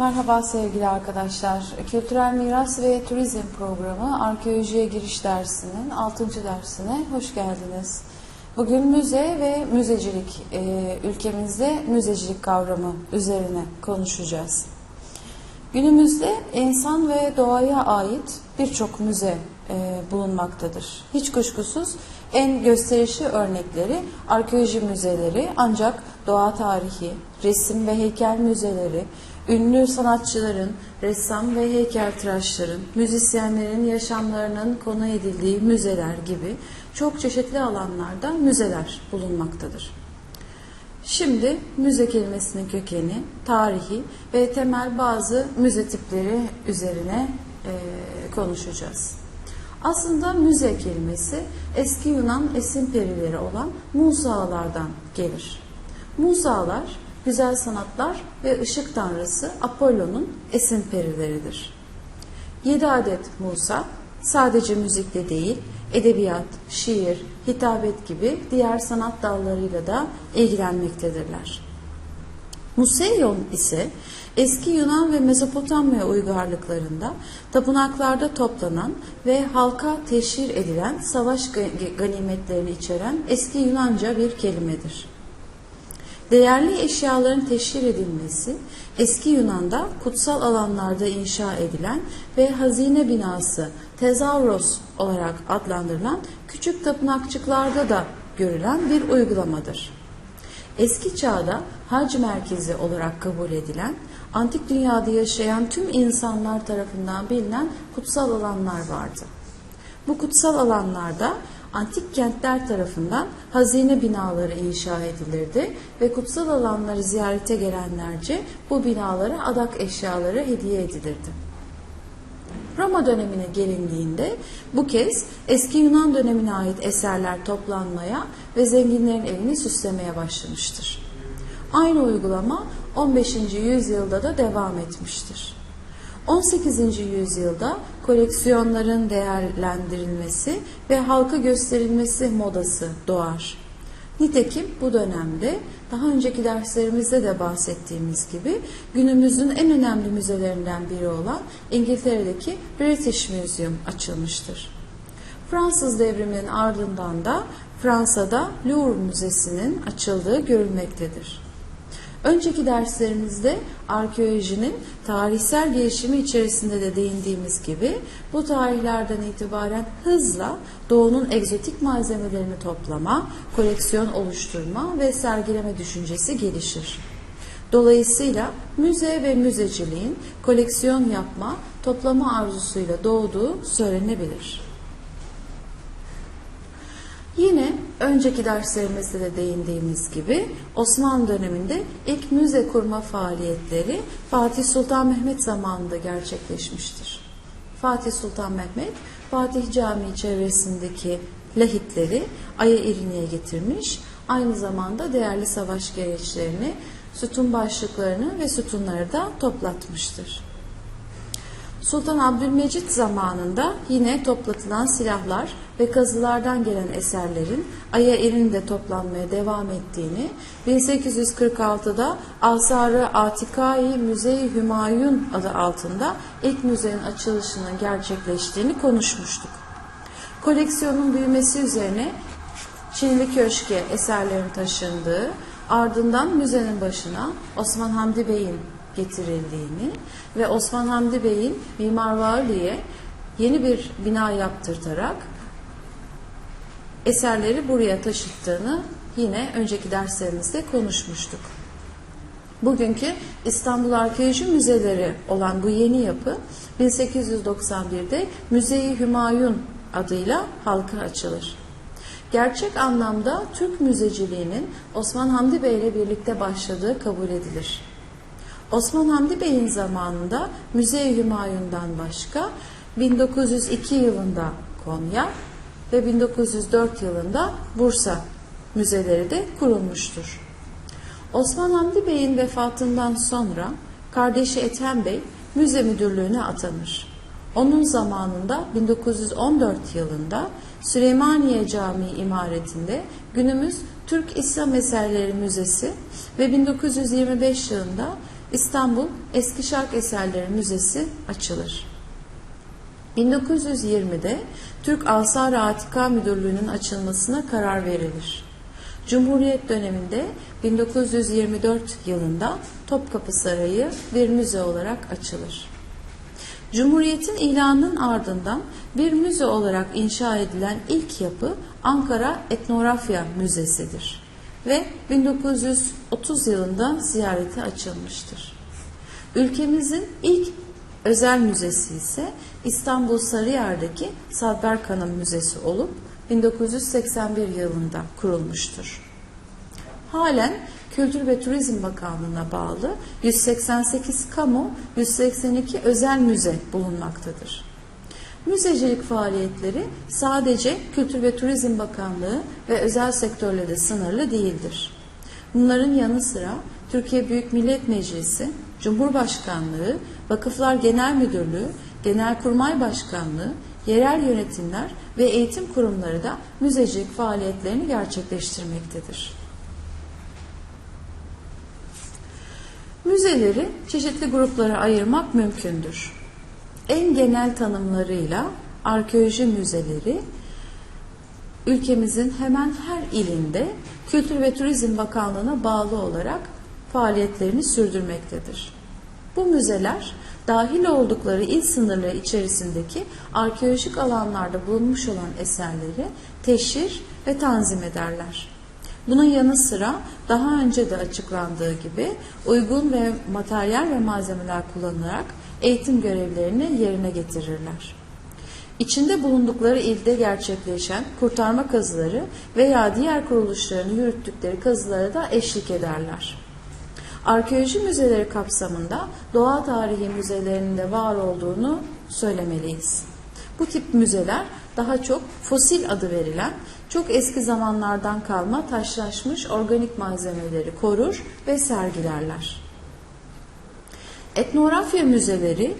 Merhaba sevgili arkadaşlar. Kültürel Miras ve Turizm Programı Arkeolojiye Giriş dersinin 6. dersine hoş geldiniz. Bugün müze ve müzecilik, e, ülkemizde müzecilik kavramı üzerine konuşacağız. Günümüzde insan ve doğaya ait birçok müze e, bulunmaktadır. Hiç kuşkusuz en gösterişli örnekleri arkeoloji müzeleri ancak doğa tarihi, resim ve heykel müzeleri, ünlü sanatçıların, ressam ve heykeltıraşların, müzisyenlerin yaşamlarının konu edildiği müzeler gibi çok çeşitli alanlarda müzeler bulunmaktadır. Şimdi müze kelimesinin kökeni, tarihi ve temel bazı müze tipleri üzerine e, konuşacağız. Aslında müze kelimesi eski Yunan esin perileri olan Musalardan gelir. Musalar güzel sanatlar ve ışık tanrısı Apollo'nun esin perileridir. Yedi adet Musa sadece müzikle değil, edebiyat, şiir, hitabet gibi diğer sanat dallarıyla da ilgilenmektedirler. Museion ise eski Yunan ve Mezopotamya uygarlıklarında tapınaklarda toplanan ve halka teşhir edilen savaş ganimetlerini içeren eski Yunanca bir kelimedir. Değerli eşyaların teşhir edilmesi, eski Yunan'da kutsal alanlarda inşa edilen ve hazine binası tezavros olarak adlandırılan küçük tapınakçıklarda da görülen bir uygulamadır. Eski çağda hac merkezi olarak kabul edilen, antik dünyada yaşayan tüm insanlar tarafından bilinen kutsal alanlar vardı. Bu kutsal alanlarda antik kentler tarafından hazine binaları inşa edilirdi ve kutsal alanları ziyarete gelenlerce bu binalara adak eşyaları hediye edilirdi. Roma dönemine gelindiğinde bu kez eski Yunan dönemine ait eserler toplanmaya ve zenginlerin evini süslemeye başlamıştır. Aynı uygulama 15. yüzyılda da devam etmiştir. 18. yüzyılda koleksiyonların değerlendirilmesi ve halka gösterilmesi modası doğar. Nitekim bu dönemde daha önceki derslerimizde de bahsettiğimiz gibi günümüzün en önemli müzelerinden biri olan İngiltere'deki British Museum açılmıştır. Fransız devriminin ardından da Fransa'da Louvre Müzesi'nin açıldığı görülmektedir. Önceki derslerimizde arkeolojinin tarihsel gelişimi içerisinde de değindiğimiz gibi bu tarihlerden itibaren hızla doğunun egzotik malzemelerini toplama, koleksiyon oluşturma ve sergileme düşüncesi gelişir. Dolayısıyla müze ve müzeciliğin koleksiyon yapma, toplama arzusuyla doğduğu söylenebilir. Yine önceki derslerimizde de değindiğimiz gibi Osmanlı döneminde ilk müze kurma faaliyetleri Fatih Sultan Mehmet zamanında gerçekleşmiştir. Fatih Sultan Mehmet, Fatih Camii çevresindeki lahitleri Aya İrini'ye getirmiş, aynı zamanda değerli savaş gereçlerini, sütun başlıklarını ve sütunları da toplatmıştır. Sultan Abdülmecit zamanında yine toplatılan silahlar ve kazılardan gelen eserlerin Aya Erin'de toplanmaya devam ettiğini, 1846'da Asarı Atikai Müze-i Hümayun adı altında ilk müzenin açılışının gerçekleştiğini konuşmuştuk. Koleksiyonun büyümesi üzerine Çinli Köşk'e eserlerin taşındığı, ardından müzenin başına Osman Hamdi Bey'in getirildiğini ve Osman Hamdi Bey'in Mimar Vali'ye yeni bir bina yaptırtarak eserleri buraya taşıttığını yine önceki derslerimizde konuşmuştuk. Bugünkü İstanbul Arkeoloji Müzeleri olan bu yeni yapı 1891'de Müze-i Hümayun adıyla halka açılır. Gerçek anlamda Türk müzeciliğinin Osman Hamdi Bey ile birlikte başladığı kabul edilir. Osman Hamdi Bey'in zamanında Müze-i Hümayun'dan başka 1902 yılında Konya ve 1904 yılında Bursa müzeleri de kurulmuştur. Osman Hamdi Bey'in vefatından sonra kardeşi Ethem Bey müze müdürlüğüne atanır. Onun zamanında 1914 yılında Süleymaniye Camii imaretinde günümüz Türk İslam Eserleri Müzesi ve 1925 yılında İstanbul Eski Şark Eserleri Müzesi açılır. 1920'de Türk Asar Atika Müdürlüğü'nün açılmasına karar verilir. Cumhuriyet döneminde 1924 yılında Topkapı Sarayı bir müze olarak açılır. Cumhuriyetin ilanının ardından bir müze olarak inşa edilen ilk yapı Ankara Etnografya Müzesi'dir ve 1930 yılında ziyarete açılmıştır. Ülkemizin ilk özel müzesi ise İstanbul Sarıyer'deki Sadberk Hanım Müzesi olup 1981 yılında kurulmuştur. Halen Kültür ve Turizm Bakanlığı'na bağlı 188 kamu, 182 özel müze bulunmaktadır. Müzecilik faaliyetleri sadece Kültür ve Turizm Bakanlığı ve özel sektörle de sınırlı değildir. Bunların yanı sıra Türkiye Büyük Millet Meclisi, Cumhurbaşkanlığı, Vakıflar Genel Müdürlüğü, Genelkurmay Başkanlığı, yerel yönetimler ve eğitim kurumları da müzecilik faaliyetlerini gerçekleştirmektedir. Müzeleri çeşitli gruplara ayırmak mümkündür. En genel tanımlarıyla arkeoloji müzeleri ülkemizin hemen her ilinde Kültür ve Turizm Bakanlığı'na bağlı olarak faaliyetlerini sürdürmektedir. Bu müzeler dahil oldukları il sınırları içerisindeki arkeolojik alanlarda bulunmuş olan eserleri teşhir ve tanzim ederler. Bunun yanı sıra daha önce de açıklandığı gibi uygun ve materyal ve malzemeler kullanılarak eğitim görevlerini yerine getirirler. İçinde bulundukları ilde gerçekleşen kurtarma kazıları veya diğer kuruluşların yürüttükleri kazılara da eşlik ederler. Arkeoloji müzeleri kapsamında doğa tarihi müzelerinin de var olduğunu söylemeliyiz. Bu tip müzeler daha çok fosil adı verilen çok eski zamanlardan kalma taşlaşmış organik malzemeleri korur ve sergilerler. Etnografya müzeleri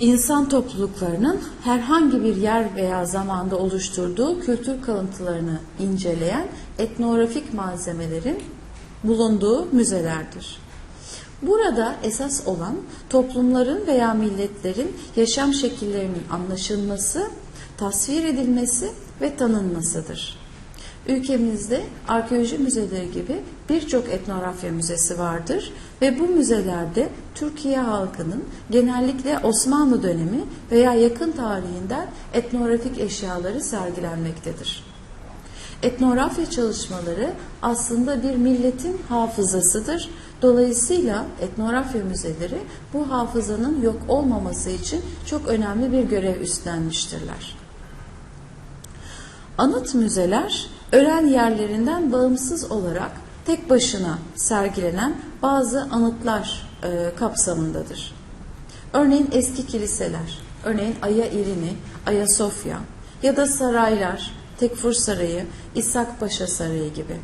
insan topluluklarının herhangi bir yer veya zamanda oluşturduğu kültür kalıntılarını inceleyen etnografik malzemelerin bulunduğu müzelerdir. Burada esas olan toplumların veya milletlerin yaşam şekillerinin anlaşılması, tasvir edilmesi ve tanınmasıdır. Ülkemizde arkeoloji müzeleri gibi birçok etnografya müzesi vardır ve bu müzelerde Türkiye halkının genellikle Osmanlı dönemi veya yakın tarihinden etnografik eşyaları sergilenmektedir. Etnografya çalışmaları aslında bir milletin hafızasıdır. Dolayısıyla etnografya müzeleri bu hafızanın yok olmaması için çok önemli bir görev üstlenmiştirler. Anıt müzeler ölen yerlerinden bağımsız olarak tek başına sergilenen bazı anıtlar e, kapsamındadır. Örneğin eski kiliseler, örneğin Aya İrini, Ayasofya ya da saraylar, Tekfur Sarayı, İshak Paşa Sarayı gibi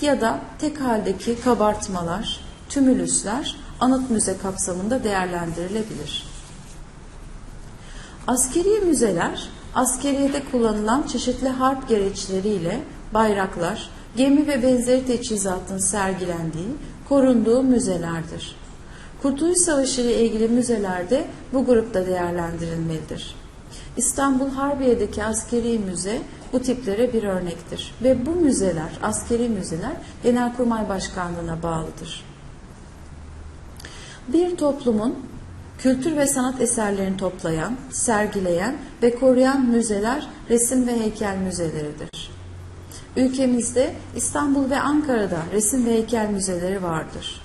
ya da tek haldeki kabartmalar, tümülüsler anıt müze kapsamında değerlendirilebilir. Askeri müzeler, askeriyede kullanılan çeşitli harp gereçleriyle bayraklar, gemi ve benzeri teçhizatın sergilendiği, korunduğu müzelerdir. Kurtuluş Savaşı ile ilgili müzeler de bu grupta değerlendirilmelidir. İstanbul Harbiye'deki askeri müze bu tiplere bir örnektir ve bu müzeler, askeri müzeler Genelkurmay Başkanlığı'na bağlıdır. Bir toplumun kültür ve sanat eserlerini toplayan, sergileyen ve koruyan müzeler resim ve heykel müzeleridir. Ülkemizde İstanbul ve Ankara'da resim ve heykel müzeleri vardır.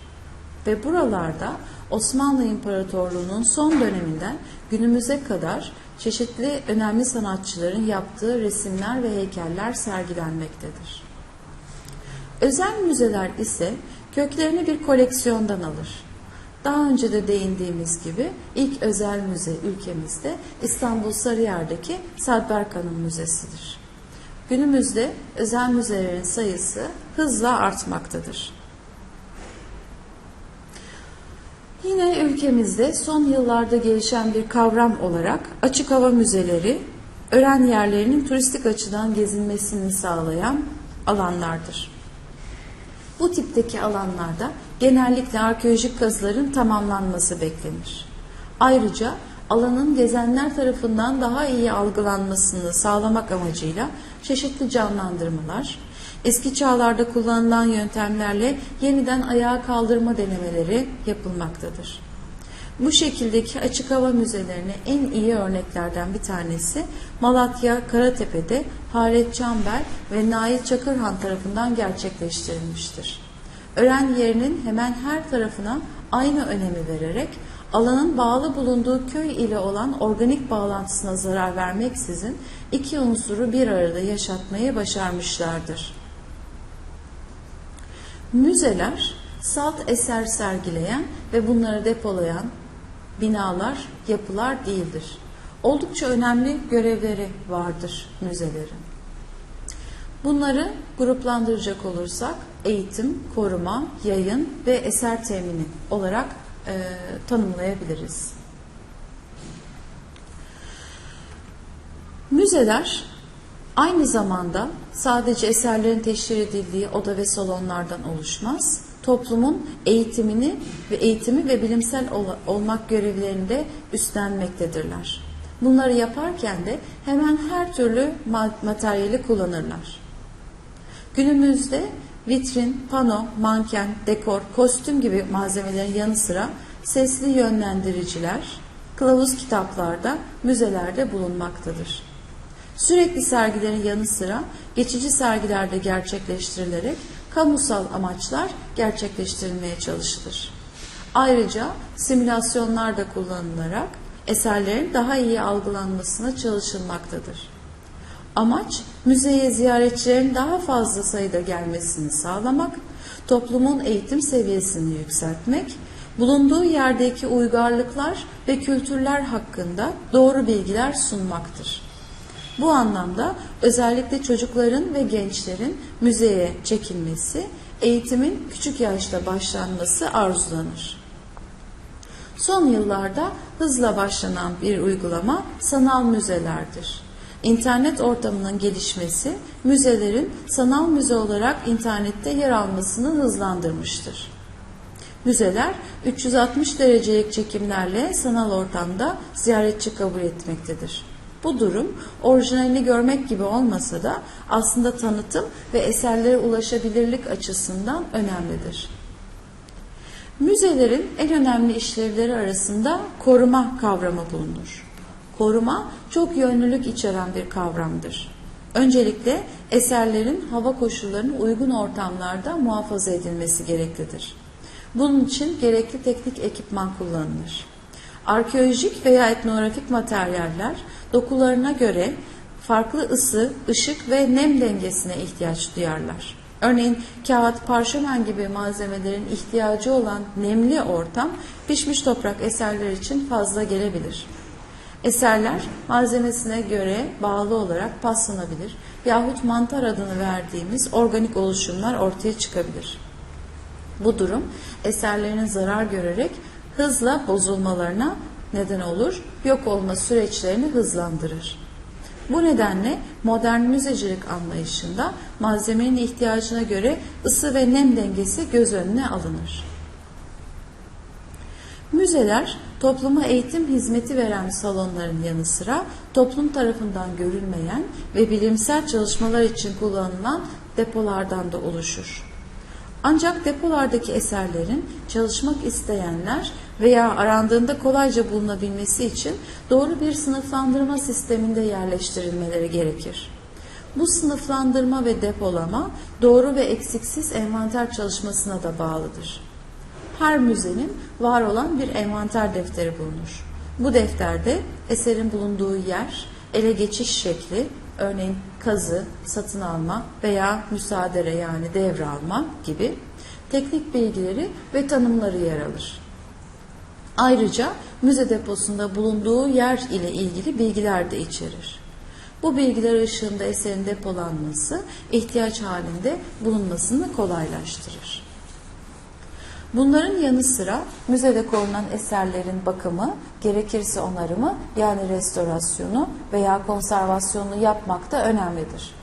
Ve buralarda Osmanlı İmparatorluğu'nun son döneminden günümüze kadar çeşitli önemli sanatçıların yaptığı resimler ve heykeller sergilenmektedir. Özel müzeler ise köklerini bir koleksiyondan alır. Daha önce de değindiğimiz gibi ilk özel müze ülkemizde İstanbul Sarıyer'deki Sadberk Müzesi'dir. Günümüzde özel müzelerin sayısı hızla artmaktadır. Yine ülkemizde son yıllarda gelişen bir kavram olarak açık hava müzeleri, öğren yerlerinin turistik açıdan gezilmesini sağlayan alanlardır. Bu tipteki alanlarda genellikle arkeolojik kazıların tamamlanması beklenir. Ayrıca alanın gezenler tarafından daha iyi algılanmasını sağlamak amacıyla çeşitli canlandırmalar, eski çağlarda kullanılan yöntemlerle yeniden ayağa kaldırma denemeleri yapılmaktadır. Bu şekildeki açık hava müzelerine en iyi örneklerden bir tanesi Malatya Karatepe'de Halet Çamber ve Nail Çakırhan tarafından gerçekleştirilmiştir. Ören yerinin hemen her tarafına aynı önemi vererek alanın bağlı bulunduğu köy ile olan organik bağlantısına zarar vermeksizin iki unsuru bir arada yaşatmayı başarmışlardır. Müzeler salt eser sergileyen ve bunları depolayan binalar, yapılar değildir. Oldukça önemli görevleri vardır müzelerin. Bunları gruplandıracak olursak eğitim, koruma, yayın ve eser temini olarak e, tanımlayabiliriz. Müzeler aynı zamanda sadece eserlerin teşhir edildiği oda ve salonlardan oluşmaz. Toplumun eğitimini ve eğitimi ve bilimsel ol olmak görevlerini de üstlenmektedirler. Bunları yaparken de hemen her türlü materyali kullanırlar. Günümüzde vitrin, pano, manken, dekor, kostüm gibi malzemelerin yanı sıra sesli yönlendiriciler, kılavuz kitaplarda, müzelerde bulunmaktadır. Sürekli sergilerin yanı sıra geçici sergilerde gerçekleştirilerek kamusal amaçlar gerçekleştirilmeye çalışılır. Ayrıca simülasyonlar da kullanılarak eserlerin daha iyi algılanmasına çalışılmaktadır. Amaç müzeye ziyaretçilerin daha fazla sayıda gelmesini sağlamak, toplumun eğitim seviyesini yükseltmek, bulunduğu yerdeki uygarlıklar ve kültürler hakkında doğru bilgiler sunmaktır. Bu anlamda özellikle çocukların ve gençlerin müzeye çekilmesi, eğitimin küçük yaşta başlanması arzulanır. Son yıllarda hızla başlanan bir uygulama sanal müzelerdir. İnternet ortamının gelişmesi müzelerin sanal müze olarak internette yer almasını hızlandırmıştır. Müzeler 360 derecelik çekimlerle sanal ortamda ziyaretçi kabul etmektedir. Bu durum orijinalini görmek gibi olmasa da aslında tanıtım ve eserlere ulaşabilirlik açısından önemlidir. Müzelerin en önemli işlevleri arasında koruma kavramı bulunur. Koruma çok yönlülük içeren bir kavramdır. Öncelikle eserlerin hava koşullarının uygun ortamlarda muhafaza edilmesi gereklidir. Bunun için gerekli teknik ekipman kullanılır. Arkeolojik veya etnografik materyaller dokularına göre farklı ısı, ışık ve nem dengesine ihtiyaç duyarlar. Örneğin kağıt, parşömen gibi malzemelerin ihtiyacı olan nemli ortam pişmiş toprak eserler için fazla gelebilir. Eserler malzemesine göre bağlı olarak paslanabilir yahut mantar adını verdiğimiz organik oluşumlar ortaya çıkabilir. Bu durum eserlerin zarar görerek hızla bozulmalarına neden olur, yok olma süreçlerini hızlandırır. Bu nedenle modern müzecilik anlayışında malzemenin ihtiyacına göre ısı ve nem dengesi göz önüne alınır. Müzeler topluma eğitim hizmeti veren salonların yanı sıra toplum tarafından görülmeyen ve bilimsel çalışmalar için kullanılan depolardan da oluşur. Ancak depolardaki eserlerin çalışmak isteyenler veya arandığında kolayca bulunabilmesi için doğru bir sınıflandırma sisteminde yerleştirilmeleri gerekir. Bu sınıflandırma ve depolama doğru ve eksiksiz envanter çalışmasına da bağlıdır. Her müzenin var olan bir envanter defteri bulunur. Bu defterde eserin bulunduğu yer, ele geçiş şekli, örneğin kazı, satın alma veya müsaadere yani devralma gibi teknik bilgileri ve tanımları yer alır. Ayrıca müze deposunda bulunduğu yer ile ilgili bilgiler de içerir. Bu bilgiler ışığında eserin depolanması ihtiyaç halinde bulunmasını kolaylaştırır. Bunların yanı sıra müzede korunan eserlerin bakımı, gerekirse onarımı yani restorasyonu veya konservasyonunu yapmak da önemlidir.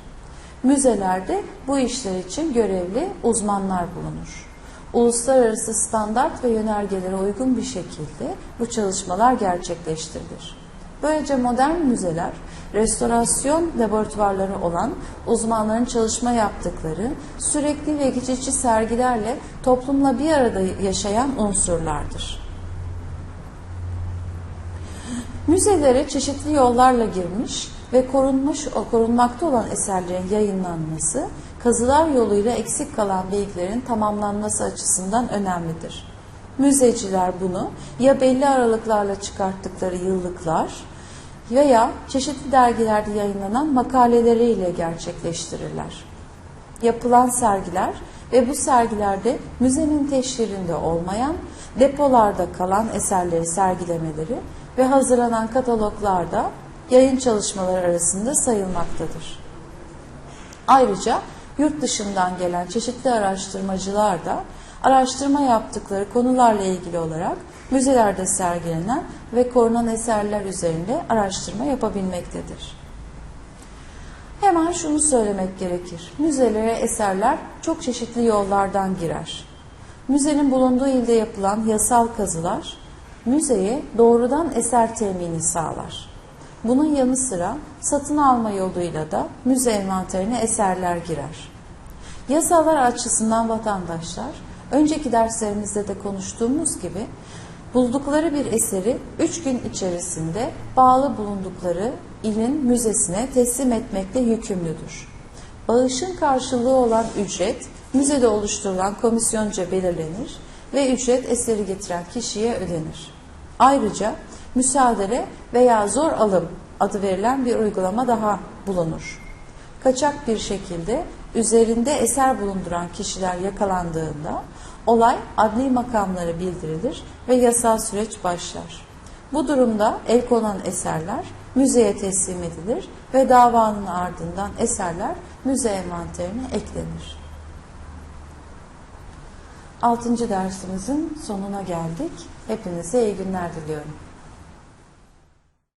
Müzelerde bu işler için görevli uzmanlar bulunur. Uluslararası standart ve yönergelere uygun bir şekilde bu çalışmalar gerçekleştirilir. Böylece modern müzeler, restorasyon laboratuvarları olan uzmanların çalışma yaptıkları sürekli ve geçici sergilerle toplumla bir arada yaşayan unsurlardır. Müzelere çeşitli yollarla girmiş ve korunmuş korunmakta olan eserlerin yayınlanması, kazılar yoluyla eksik kalan bilgilerin tamamlanması açısından önemlidir. Müzeciler bunu ya belli aralıklarla çıkarttıkları yıllıklar veya çeşitli dergilerde yayınlanan makaleleriyle gerçekleştirirler. Yapılan sergiler ve bu sergilerde müzenin teşhirinde olmayan depolarda kalan eserleri sergilemeleri ve hazırlanan kataloglarda yayın çalışmaları arasında sayılmaktadır. Ayrıca yurt dışından gelen çeşitli araştırmacılar da araştırma yaptıkları konularla ilgili olarak müzelerde sergilenen ve korunan eserler üzerinde araştırma yapabilmektedir. Hemen şunu söylemek gerekir. Müzelere eserler çok çeşitli yollardan girer. Müzenin bulunduğu ilde yapılan yasal kazılar müzeye doğrudan eser temini sağlar. Bunun yanı sıra satın alma yoluyla da müze envanterine eserler girer. Yasalar açısından vatandaşlar, önceki derslerimizde de konuştuğumuz gibi buldukları bir eseri 3 gün içerisinde bağlı bulundukları ilin müzesine teslim etmekle yükümlüdür. Bağışın karşılığı olan ücret müzede oluşturulan komisyonca belirlenir ve ücret eseri getiren kişiye ödenir. Ayrıca müsaadele veya zor alım adı verilen bir uygulama daha bulunur. Kaçak bir şekilde üzerinde eser bulunduran kişiler yakalandığında olay adli makamlara bildirilir ve yasal süreç başlar. Bu durumda el konan eserler müzeye teslim edilir ve davanın ardından eserler müze envanterine eklenir. 6. dersimizin sonuna geldik. Hepinize iyi günler diliyorum.